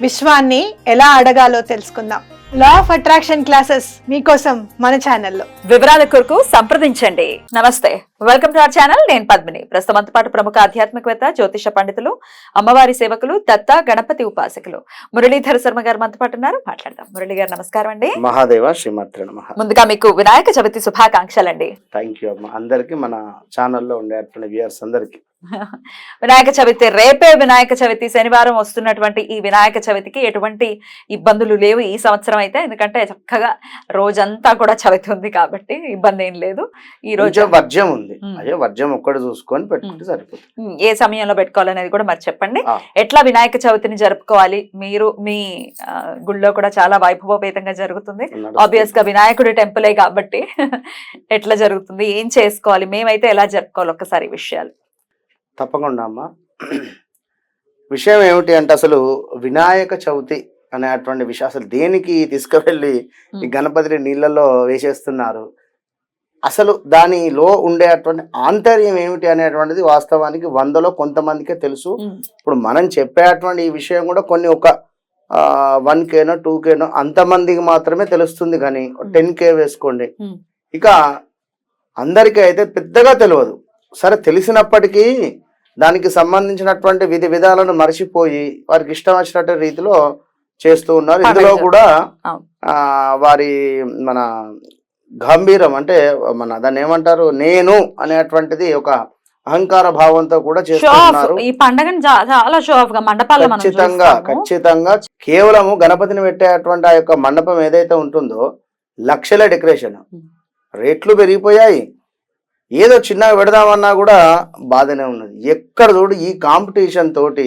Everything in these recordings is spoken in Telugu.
విశ్వాన్ని ఎలా అడగాలో తెలుసుకుందాం. లా ఆఫ్ అట్రాక్షన్ క్లాసెస్ మీకోసం మన ఛానల్లో. వివరాల కొరకు సంప్రదించండి. నమస్తే వెల్కమ్ టు అవర్ ఛానల్ నేను పద్మిని. ప్రస్తుతం పాటు ప్రముఖ ఆధ్యాత్మికవేత్త జ్యోతిష పండితులు అమ్మవారి సేవకులు దత్త గణపతి ఉపాసకులు మురళీధర శర్మ గారు మనతో పాటు ఉన్నారు. మాట్లాడదాం. మురళి గారు నమస్కారం అండి. మహాదేవ శ్రీమాత్ర నమ. ముందుగా మీకు వినాయక చవితి శుభాకాంక్షలండి. థ్యాంక్ యూ అమ్మ. అందరికి మన ఛానల్లో ఉండేటువంటి వ్యూయర్స్ అందరికి. వినాయక చవితి రేపే వినాయక చవితి శనివారం వస్తున్నటువంటి ఈ వినాయక చవితికి ఎటువంటి ఇబ్బందులు లేవు. ఈ సంవత్సరం అయితే ఎందుకంటే చక్కగా రోజంతా కూడా చవితి ఉంది కాబట్టి ఇబ్బంది ఏం లేదు. ఈ రోజు కొంచెం వర్జ్యం ఉంది. అయ్యో వర్జ్యం ఒక్కటి చూసుకొని పెట్టుకుంటే. సరిపోతుంది. ఏ సమయంలో పెట్టుకోవాలనేది కూడా మరి చెప్పండి. ఎట్లా వినాయక చవితిని జరుపుకోవాలి? మీరు మీ గుళ్ళో కూడా చాలా వైభవపేతంగా జరుగుతుంది. ఆబ్వియస్గా వినాయకుడి టెంపులే కాబట్టి ఎట్లా జరుగుతుంది? ఏం చేసుకోవాలి? మేమైతే ఎలా జరుపుకోవాలి? ఒక్కసారి విషయాలు. తప్పకుండా అమ్మ. విషయం ఏమిటి అంటే అసలు వినాయక చవితి అనేటువంటి విషయం అసలు దేనికి తీసుకువెళ్ళి ఈ. గణపతిని నీళ్ళలో వేసేస్తున్నారు? అసలు దానిలో ఉండేటువంటి ఆంతర్యం ఏమిటి అనేటువంటిది వాస్తవానికి వందలో కొంతమందికే తెలుసు. ఇప్పుడు మనం చెప్పేటువంటి ఈ విషయం కూడా కొన్ని ఒక వన్ కేనో టూ కేనో అంతమందికి మాత్రమే తెలుస్తుంది కానీ టెన్ కే వేసుకోండి. ఇక అందరికీ అయితే పెద్దగా తెలియదు. సరే తెలిసినప్పటికీ దానికి సంబంధించినటువంటి విధి విధాలను మర్చిపోయి వారికి ఇష్టం వచ్చినట్టు రీతిలో చేస్తూ ఉన్నారు. ఇందులో. కూడా వారి మన గంభీరం అంటే మన దాన్ని ఏమంటారు? నేను అనేటువంటిది ఒక అహంకార భావంతో కూడా చేస్తున్నారు ఈ పండగని చాలా షో ఆఫ్గా మండపాల్లో మనం ఖచ్చితంగా. ఖచ్చితంగా కేవలము గణపతిని పెట్టేటువంటి ఆ యొక్క మండపం ఏదైతే ఉంటుందో లక్షల డెకరేషన్. రేట్లు పెరిగిపోయాయి. ఏదో చిన్నగా పెడదామన్నా కూడా బాధనే ఉన్నది. ఎక్కడ చూడు ఈ కాంపిటీషన్ తోటి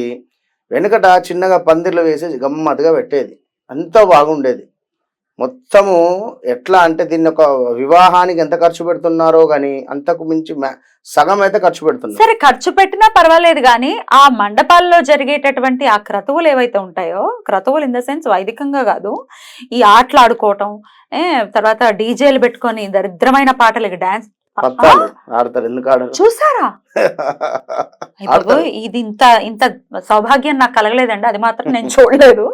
వెనుకట చిన్నగా పందిర్లు వేసి గమ్మత్తుగా పెట్టేది. అంత బాగుండేది. మొత్తము ఎట్లా అంటే దీన్ని ఒక వివాహానికి ఎంత ఖర్చు పెడుతున్నారో గాని అంతకు మించి సగం అయితే ఖర్చు పెడుతున్నారు. సరే ఖర్చు పెట్టినా పర్వాలేదు కానీ ఆ మండపాల్లో జరిగేటటువంటి ఆ క్రతువులు ఏవైతే ఉంటాయో క్రతువులు ఇన్ ద సెన్స్ వైదికంగా కాదు ఈ ఆటలు ఆడుకోవటం తర్వాత డీజేలు పెట్టుకొని దరిద్రమైన పాటలకి డాన్స్ పత్తాలు ఆడతారు చూసారా? ఇది ఇంత ఇంత సౌభాగ్యం నాకు కలగలేదండి అది మాత్రం నేను చూడలేదు.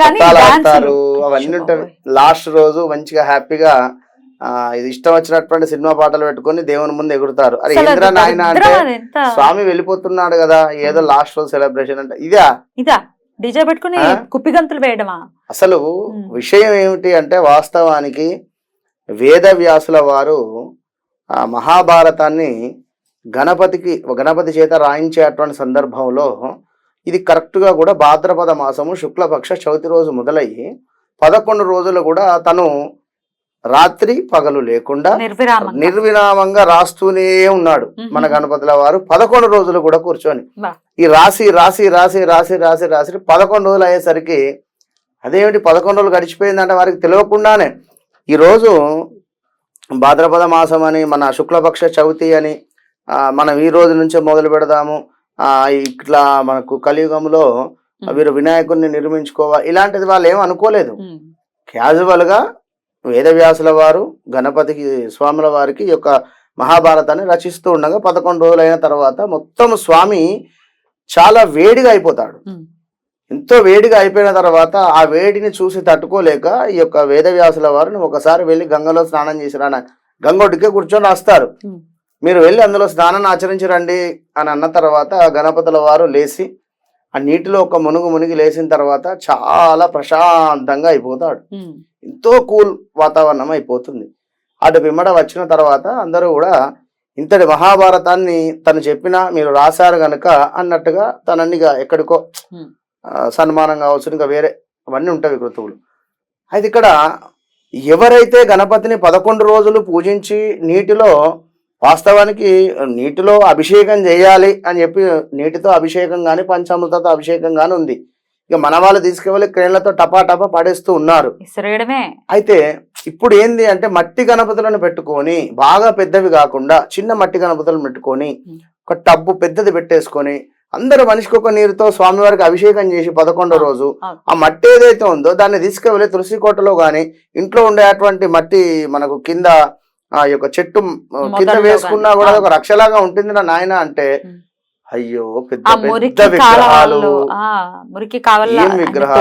కానీ అవన్నీ ఉంటాయి. లాస్ట్ రోజు మంచిగా హ్యాపీగా ఇది ఇష్టం వచ్చినటువంటి సినిమా పాటలు పెట్టుకొని దేవుని ముందు ఎగురుతారు. అరే అది నాయన అంటే స్వామి వెళ్ళిపోతున్నాడు కదా ఏదో లాస్ట్ రోజు సెలబ్రేషన్ అంటే. ఇదా? ఇదా? డీజే పెట్టుకుని? కుప్పిగంతులు వేయడమా? అసలు. విషయం ఏమిటి అంటే వాస్తవానికి వేద వ్యాసుల వారు ఆ మహాభారతాన్ని గణపతికి గణపతి చేత రాయించేటువంటి సందర్భంలో ఇది కరెక్ట్గా కూడా భాద్రపద మాసము శుక్లపక్ష చవితి రోజు మొదలయ్యి పదకొండు రోజులు కూడా తను రాత్రి పగలు లేకుండా నిర్విరామంగా రాస్తూనే ఉన్నాడు. మన గణపతుల వారు పదకొండు రోజులు కూడా కూర్చొని. ఈ రాసి రాసి రాసి రాసి రాసి రాసి పదకొండు రోజులు అయ్యేసరికి అదేమిటి పదకొండు రోజులు గడిచిపోయిందంటే వారికి తెలియకుండానే ఈరోజు భాద్రపద మాసం అని మన శుక్లపక్ష చవితి అని మనం ఈ రోజు నుంచే మొదలు పెడదాము ఇట్లా మనకు కలియుగంలో వీరు వినాయకుడిని నిర్మించుకోవాలి ఇలాంటిది వాళ్ళు ఏం అనుకోలేదు. క్యాజువల్గా వేదవ్యాసుల వారు గణపతికి స్వాముల వారికి యొక్క మహాభారతాన్ని రచిస్తూ ఉండగా పదకొండు రోజులు అయిన తర్వాత మొత్తం స్వామి చాలా వేడిగా అయిపోతాడు. ఎంతో వేడిగా అయిపోయిన తర్వాత ఆ వేడిని చూసి తట్టుకోలేక ఈ యొక్క వేదవ్యాసుల వారిని ఒకసారి వెళ్ళి గంగలో స్నానం చేసి రాన గంగొడ్డుకే కూర్చొని రాస్తారు. మీరు వెళ్ళి అందులో స్నానం ఆచరించి రండి అని అన్న తర్వాత గణపతుల వారు లేచి ఆ నీటిలో ఒక మునుగు మునిగి లేచిన తర్వాత చాలా ప్రశాంతంగా అయిపోతాడు. ఎంతో కూల్ వాతావరణం అయిపోతుంది అటు పిమ్మట వచ్చిన తర్వాత అందరూ కూడా ఇంతటి మహాభారతాన్ని తను చెప్పినా మీరు రాశారు గనక అన్నట్టుగా తనని ఇక ఎక్కడికో సన్మానం కావచ్చు ఇంకా వేరే అవన్నీ ఉంటాయి కృతువులు అయితే ఇక్కడ ఎవరైతే గణపతిని పదకొండు రోజులు పూజించి నీటిలో వాస్తవానికి నీటిలో అభిషేకం చేయాలి అని చెప్పి నీటితో అభిషేకం కానీ పంచామృతతో అభిషేకం కానీ ఉంది. ఇక మన వాళ్ళు తీసుకెళ్ళి క్రేన్లతో టపా టపా పడేస్తూ ఉన్నారు. అయితే ఇప్పుడు ఏంది అంటే మట్టి గణపతులను పెట్టుకొని బాగా పెద్దవి కాకుండా చిన్న మట్టి గణపతులను పెట్టుకొని. ఒక టబ్బు పెద్దది పెట్టేసుకొని అందరూ మనిషికి ఒక నీరుతో స్వామివారికి అభిషేకం చేసి పదకొండో రోజు. ఆ మట్టి ఏదైతే ఉందో దాన్ని తీసుకువెళ్ళి తులసి కోటలో గాని ఇంట్లో ఉండేటువంటి మట్టి మనకు కింద ఆ యొక్క చెట్టు కింద వేసుకున్నా. కూడా. ఒక రక్షలాగా ఉంటుంది నా నాయన అంటే. అయ్యో పెద్ద పెద్ద విగ్రహాలు మురికి ఏం విగ్రహాలు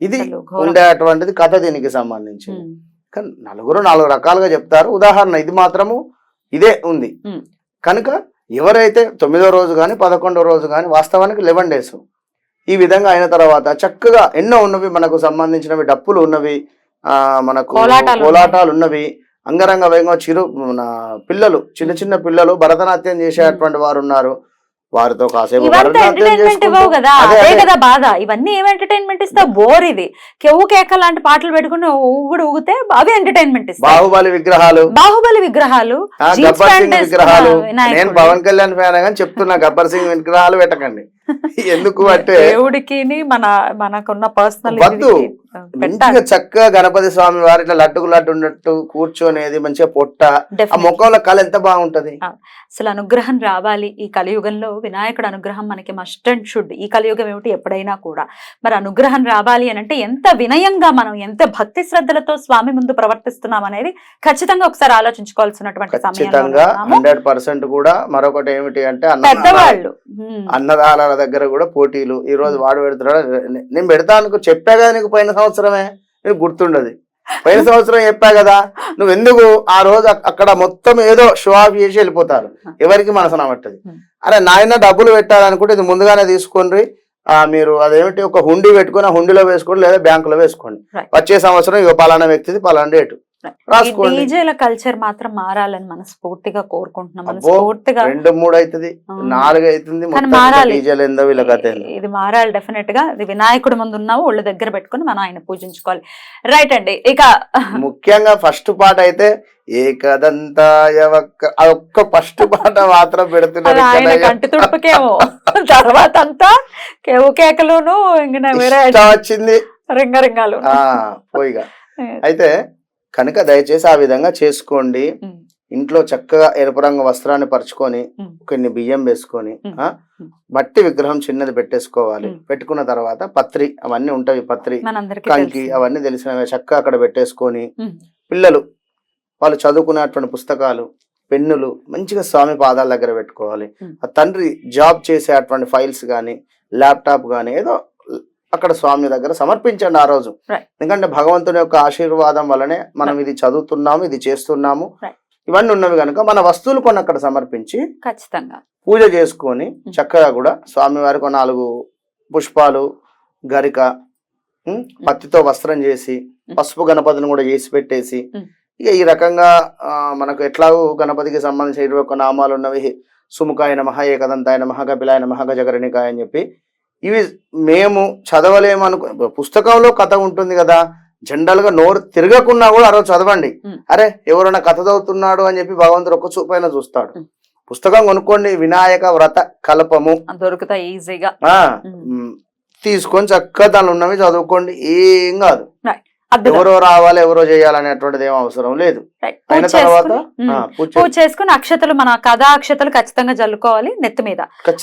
ఇది. ఉండేటువంటిది కథ దీనికి సంబంధించి కానీ నలుగురు నాలుగు రకాలుగా చెప్తారు ఉదాహరణ ఇది మాత్రము ఇదే ఉంది. కనుక ఎవరైతే తొమ్మిదో రోజు కానీ పదకొండో రోజు కానీ వాస్తవానికి లెవెన్ డేస్. ఈ విధంగా అయిన తర్వాత చక్కగా ఎన్నో ఉన్నవి మనకు సంబంధించినవి డప్పులు ఉన్నవి ఆ మనకు కోలాటాలు ఉన్నవి. అంగరంగ వైభవంగా చిరు మన పిల్లలు చిన్న చిన్న పిల్లలు భరతనాట్యం చేసేటువంటి వారు ఉన్నారు. వారితో కాసేపు బాధ. ఇవన్నీ ఏం ఎంటర్టైన్మెంట్ ఇస్తా బోర్ ఇది. కెవ్వు కేక లాంటి పాటలు పెట్టుకుని ఊగుడు ఊగితే అవి ఎంటర్టైన్మెంట్ ఇస్తాయి. బాహుబలి విగ్రహాలు. బాహుబలి విగ్రహాలు. గబ్బర్ సింగ్ విగ్రహాలు. నేను పవన్ కళ్యాణ్ ఫ్యాన్ చెప్తున్నా. గబ్బర్ సింగ్ విగ్రహాలు పెట్టకండి. ఎందుకు అంటే దేవుడికి మన మనకున్న పర్సనల్ వద్దు. మంచిగా చక్కగా గణపతి స్వామి వారి ఇట్లా లడ్డుకు లడ్డు ఉన్నట్టు కూర్చొనేది మంచిగా పొట్ట ఆ ముఖంలో కళ ఎంత బాగుంటది? అసలు అనుగ్రహం రావాలి. ఈ కలియుగంలో వినాయకుడు అనుగ్రహం మనకి మస్ట్ అండ్ షుడ్ ఈ కలియుగం ఏమిటి? ఎప్పుడైనా కూడా. మరి అనుగ్రహం రావాలి అని అంటే ఎంత వినయంగా మనం ఎంత భక్తి శ్రద్ధలతో స్వామి ముందు ప్రవర్తిస్తున్నాం అనేది ఖచ్చితంగా ఒకసారి ఆలోచించుకోవాల్సినటువంటి ఖచ్చితంగా. హండ్రెడ్ పర్సెంట్ కూడా మరొకటి ఏమిటి అంటే పెద్దవాళ్ళు. అన్నదానాల దగ్గర కూడా పోటీలు ఈ రోజు వాడు పెడుతున్నాడు? నేను పెడతా అనుకో చెప్పా కదా నీకు పోయిన సంవత్సరమే? నీకు గుర్తుండదు. పోయిన సంవత్సరం చెప్పా కదా? నువ్వు ఎందుకు ఆ రోజు అక్- అక్కడ మొత్తం ఏదో షో ఆఫ్ చేసి వెళ్ళిపోతారు. ఎవరికి మనసు నమ్మట్టది Hmm. అరే నాయన డబ్బులు పెట్టాలనుకుంటే ఇది ముందుగానే తీసుకోండి ఆ మీరు అదేమిటి ఒక హుండీ పెట్టుకుని ఆ హుండీలో వేసుకోండి లేదా బ్యాంకులో వేసుకోండి. వచ్చే సంవత్సరం ఇక పలానా వ్యక్తిది పలానా డేటు రాసుకోండి. డీజేల కల్చర్ మాత్రం మారాలని మనస్ఫూర్తిగా కోరుకుంటున్నాం. అబ్బో, మనస్ఫూర్తిగా రెండు మూడు అవుతుంది. నాలుగు అవుతుంది మారాలి. ఇది మారాలి డెఫినెట్గా ఇది వినాయకుడు ముందు ఉన్నావు ఒళ్ళు దగ్గర పెట్టుకుని మనం ఆయన పూజించుకోవాలి. రైట్ అండి ఇక ముఖ్యంగా ఫస్ట్ పాట అయితే ఏకదంతాయ వక్క- ఆ ఒక్క ఫస్ట్ పాట మాత్రం పెడుతున్నారు ఆయన. కంటి తుడుపుకేమో. తర్వాత అంతా కేవు కేకలును ఇంక వేరే వచ్చింది. రింగరింగాలు. ఆ పోయిగా. అయితే కనుక దయచేసి ఆ విధంగా చేసుకోండి ఇంట్లో చక్కగా ఎరుపు రంగు వస్త్రాన్ని పరుచుకొని. కొన్ని బియ్యం వేసుకొని. మట్టి విగ్రహం చిన్నది పెట్టేసుకోవాలి. పెట్టుకున్న తర్వాత పత్రి అవన్నీ ఉంటవి పత్రి కంకి. అవన్నీ తెలిసినవి చక్కగా అక్కడ పెట్టేసుకొని పిల్లలు వాళ్ళు చదువుకునేటువంటి పుస్తకాలు పెన్నులు మంచిగా స్వామి పాదాల దగ్గర పెట్టుకోవాలి. ఆ తండ్రి జాబ్ చేసేటువంటి ఫైల్స్ కానీ ల్యాప్టాప్ కానీ ఏదో అక్కడ స్వామి దగ్గర సమర్పించండి ఆ రోజు. ఎందుకంటే భగవంతుని యొక్క ఆశీర్వాదం వల్లనే మనం ఇది చదువుతున్నాము ఇది చేస్తున్నాము. ఇవన్నీ ఉన్నవి కనుక మన వస్తువులు కొన్ని అక్కడ సమర్పించి ఖచ్చితంగా పూజ చేసుకొని Hmm. చక్కగా కూడా స్వామివారికి ఒక నాలుగు పుష్పాలు గరిక ఉం, పత్తితో వస్త్రం చేసి పసుపు గణపతిని కూడా చేసి పెట్టేసి Hmm. ఇక ఈ రకంగా మనకు ఎట్లాగూ గణపతికి సంబంధించిన ఇరవై ఒక్క నామాలు ఉన్నవి సుముఖాయ నమః ఏకదంతాయ నమః కపిలాయ నమః గజకరణికాయ అని చెప్పి ఇవి మేము చదవలేమనుకు పుస్తకంలో కథ ఉంటుంది కదా జనరల్గా నోరు తిరగకున్నా కూడా ఆ రోజు చదవండి. అరే ఎవరైనా కథ చదువుతున్నాడు అని చెప్పి భగవంతుడు ఒక్క చూపైన చూస్తాడు. పుస్తకం కొనుక్కోండి వినాయక వ్రత కల్పము. దొరుకుతాయి ఈజీగా. తీసుకొని చక్కగా దానిలో ఉన్నవి చదువుకోండి. ఏం కాదు. ఎవరో రావాలి ఎవరో చేయాలనేటువంటిది ఏం అవసరం లేదు. పూజ అయిన తర్వాత చేసుకుని, పూజ అక్షతలు మన కథా అక్షతలు ఖచ్చితంగా జల్లుకోవాలి నెత్తి మీద.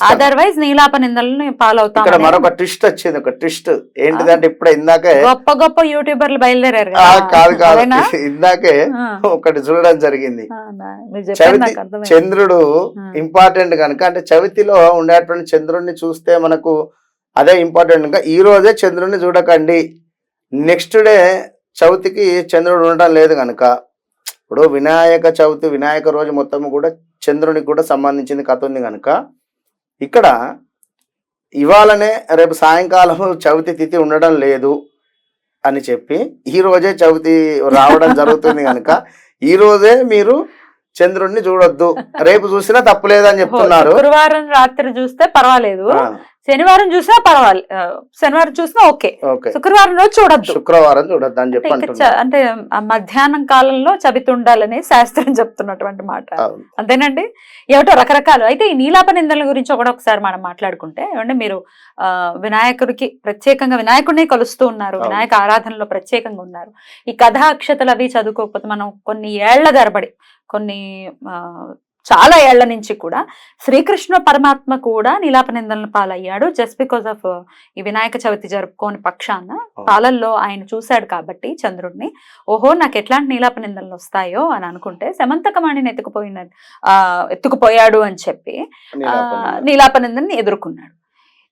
అదర్వైజ్ నీలాప నిందలను పాలవుతాం ఇక్కడ మరొక ట్విస్ట్ వచ్చింది ఒక ట్విస్ట్ ఏంటిదంటే ఇప్పుడే ఇందాకే గొప్ప గొప్ప యూట్యూబర్లు బయలుదేరారు కదా. కాదు? ఇందాకే ఒకటి చూడడం జరిగింది. చంద్రుడు. ఇంపార్టెంట్ కనుక అంటే చవితిలో ఉండేటువంటి చంద్రుడిని చూస్తే మనకు అదే ఇంపార్టెంట్ ఇంకా ఈ రోజే చంద్రుడిని చూడకండి. నెక్స్ట్ డే చవితికి చంద్రుడు ఉండటం లేదు కనుక ఇప్పుడు వినాయక చవితి వినాయక రోజు మొత్తం కూడా చంద్రునికి కూడా సంబంధించింది కథ ఉంది కనుక ఇక్కడ ఇవాళనే రేపు సాయంకాలం చవితి తిథి ఉండడం లేదు అని చెప్పి ఈ రోజే చవితి రావడం జరుగుతుంది కనుక ఈ రోజే మీరు చంద్రుడిని చూడొద్దు. రేపు చూసినా తప్పులేదని చెప్తున్నారు. శుక్రవారం రాత్రి చూస్తే పర్వాలేదు. శనివారం చూసినా పర్వాలేదు శనివారం చూసినా ఓకే. శుక్రవారం రోజు చూడొద్దు. శుక్రవారం చూడొద్దు అని చెప్పి అంటే మధ్యాహ్నం కాలంలో చవితుండాలని శాస్త్రం చెప్తున్నటువంటి మాట. అంతేనండి? ఏమిటో రకరకాలు. అయితే ఈ నీలాప నిందల గురించి కూడా ఒకసారి మనం మాట్లాడుకుంటే ఏమంటే మీరు ఆ వినాయకుడికి ప్రత్యేకంగా వినాయకుడిని కొలుస్తూ ఉన్నారు. వినాయక ఆరాధనలో ప్రత్యేకంగా ఉన్నారు. ఈ కథ అక్షతలు అవి చదువుకోకపోతే మనం కొన్ని ఏళ్ళ తరబడి కొన్ని చాలా ఏళ్ళ నుంచి కూడా శ్రీకృష్ణ పరమాత్మ కూడా నీలాప నిందలను పాలయ్యాడు జస్ట్ బికాస్ ఆఫ్ ఈ వినాయక చవితి జరుపుకోని పక్షాన పాలల్లో ఆయన చూశాడు కాబట్టి చంద్రుడిని ఓహో నాకు ఎట్లాంటి నీలాప నిందనలు వస్తాయో అని అనుకుంటే శమంతకమాణిని ఎత్తుకుపోయిన ఆ ఎత్తుకుపోయాడు అని చెప్పి ఆ, నీలాపనింద. నీలాప నిందనని ఎదుర్కొన్నాడు.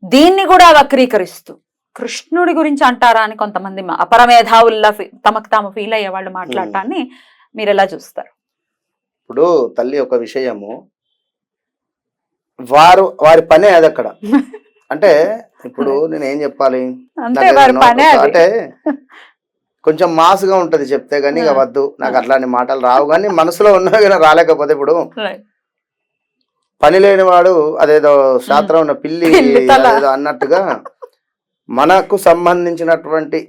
దీన్ని కూడా వక్రీకరిస్తూ కృష్ణుడి గురించి అంటారా అని కొంతమంది అపరమేధావుల్లా తమకు తాము ఫీల్ అయ్యే వాళ్ళు మాట్లాడటాన్ని మీరు ఎలా చూస్తారు? ఇప్పుడు తల్లి ఒక విషయము. వారు వారి పనే అది అక్కడ. అంటే ఇప్పుడు నేను ఏం చెప్పాలి? అంటే కొంచెం మాసుగా ఉంటది చెప్తే గానీ ఇక. వద్దు. నాకు అట్లాంటి మాటలు రావు కానీ మనసులో ఉన్నవి కానీ రాలేకపోతే ఇప్పుడు. పని లేని వాడు అదేదో శాస్త్రం ఉన్న పిల్లి పిల్లి అన్నట్టుగా మనకు సంబంధించినటువంటి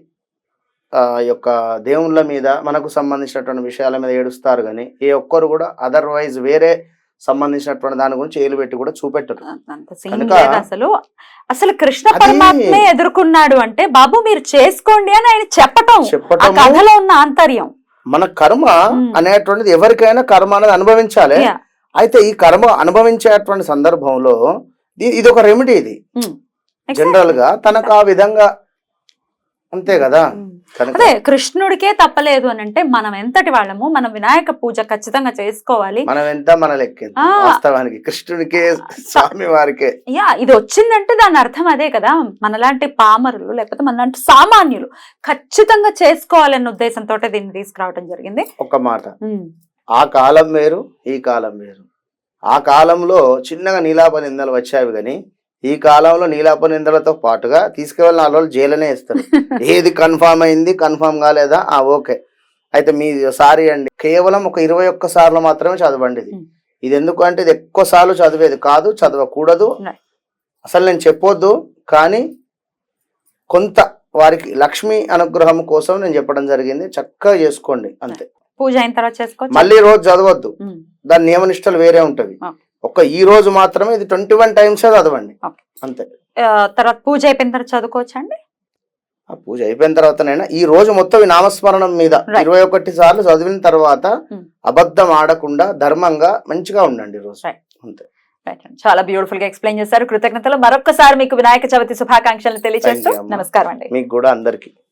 యొక్క దేవుళ్ళ మీద మనకు సంబంధించినటువంటి విషయాల మీద ఏడుస్తారు కానీ ఏ ఒక్కరు కూడా అదర్వైజ్ వేరే సంబంధించినటువంటి దాని గురించి ఏలు పెట్టి కూడా చూపెట్టరు. అసలు. అసలు కృష్ణ పరమాత్మే ఎదుర్కొన్నాడు అంటే బాబు మీరు చేసుకోండి అని ఆయన చెప్పటం. ఆ చెప్పటము. కథలో ఉన్న ఆంతర్యం. మన కర్మ. అనేటువంటిది ఎవరికైనా కర్మ అనేది అనుభవించాలి. అయితే ఈ కర్మ అనుభవించేటువంటి సందర్భంలో ఇది- ఇది ఒక రెమెడీ ఇది. జనరల్గా తనకు ఆ విధంగా అంతే కదా? అదే కృష్ణుడికే తప్పలేదు అని అంటే మనం ఎంతటి వాళ్ళము? మనం వినాయక పూజ ఖచ్చితంగా చేసుకోవాలి. మనం ఎంత మన లెక్క. వాస్తవానికి కృష్ణుడికే స్వామి వారికే. యా ఇది వచ్చిందంటే దాని అర్థం అదే కదా? మనలాంటి పామరులు లేకపోతే మనలాంటి సామాన్యులు ఖచ్చితంగా చేసుకోవాలన్న ఉద్దేశంతో దీన్ని తీసుకురావడం జరిగింది. ఒక మాట. ఆ కాలం వేరు ఈ కాలం వేరు. ఆ కాలంలో చిన్నగా నీలాప నిందలు వచ్చావి కానీ ఈ కాలంలో నీలాప నిందలతో పాటుగా తీసుకువెళ్ళిన నాలుగు రోజులు జైలునే ఇస్తారు ఏది కన్ఫామ్ అయింది కన్ఫామ్ కాలేదా? ఆ ఓకే. అయితే మీ సారీ అండి. కేవలం ఒక ఇరవై ఒక్క సార్లు మాత్రమే చదవండి ఇది. ఇది ఎందుకు అంటే ఇది ఎక్కువ సార్లు చదివేది కాదు చదవకూడదు. అసలు నేను చెప్పొద్దు కానీ కొంత వారికి లక్ష్మి అనుగ్రహం కోసం నేను చెప్పడం జరిగింది. చక్కగా చేసుకోండి అంతే. పూజ అయిన తర్వాత మళ్ళీ రోజు చదవద్దు. దాని నియమ నిష్టలు వేరే ఉంటవి. ఒక్క ఈ రోజు మాత్రమే ఇది ట్వంటీ వన్ టైమ్స్ చదవండి. అంతే తర్వాత పూజ అయిపోయిన తర్వాత చదువుకోవచ్చా అండి ఆ పూజ అయిపోయిన తర్వాతనైనా ఈ రోజు మొత్తం ఈ నామస్మరణం మీద. ఇరవై ఒకటి సార్లు చదివిన తర్వాత Hmm. అబద్ధం ఆడకుండా ధర్మంగా మంచిగా ఉండండి ఈ రోజు Right. అంతే. చాలా బ్యూటిఫుల్గా ఎక్స్ప్లెయిన్ చేశారు కృతజ్ఞతలు మరొకసారి మీకు వినాయక చవితి శుభాకాంక్షలు తెలియజేస్తూ. నమస్కారం అండి మీకు కూడా అందరికి